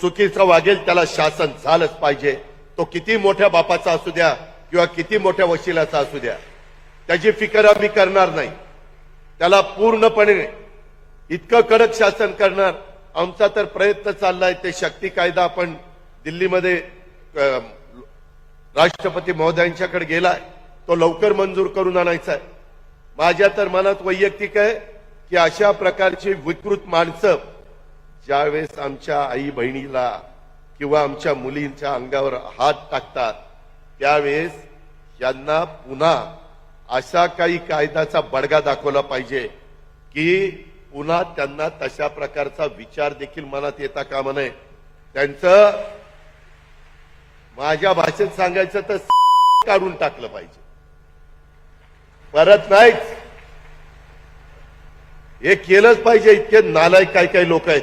चुकीचं वागेल त्याला शासन झालंच पाहिजे. तो किती मोठ्या बापाचा असू द्या किंवा किती मोठ्या वशिलाचा असू द्या. त्याची फिकर आम्ही करणार नाही. त्याला पूर्णपणे इतकं कडक शासन करणार. आमचा तर प्रयत्न चाललाय ते शक्ती कायदा आपण दिल्लीमध्ये राष्ट्रपती महोदयांच्याकडे गेलाय. तो लवकर मंजूर करून आणायचा आहे. माझ्या तर मनात वैयक्तिक आहे की अशा प्रकारची विकृत माणसं ज्यावेळेस आमच्या आई बहिणीला किंवा आमच्या मुलींच्या अंगावर हात टाकतात त्यावेळेस यांना पुन्हा असा काही कायद्याचा बडगा दाखवला पाहिजे की पुन्हा त्यांना तशा प्रकारचा विचार देखील मनात येता कामा नये. त्यांचं माझ्या भाषेत सांगायचं तर काढून टाकलं पाहिजे. परत नाहीच. हे केलंच पाहिजे इतके नालायक काही काही लोक आहेत.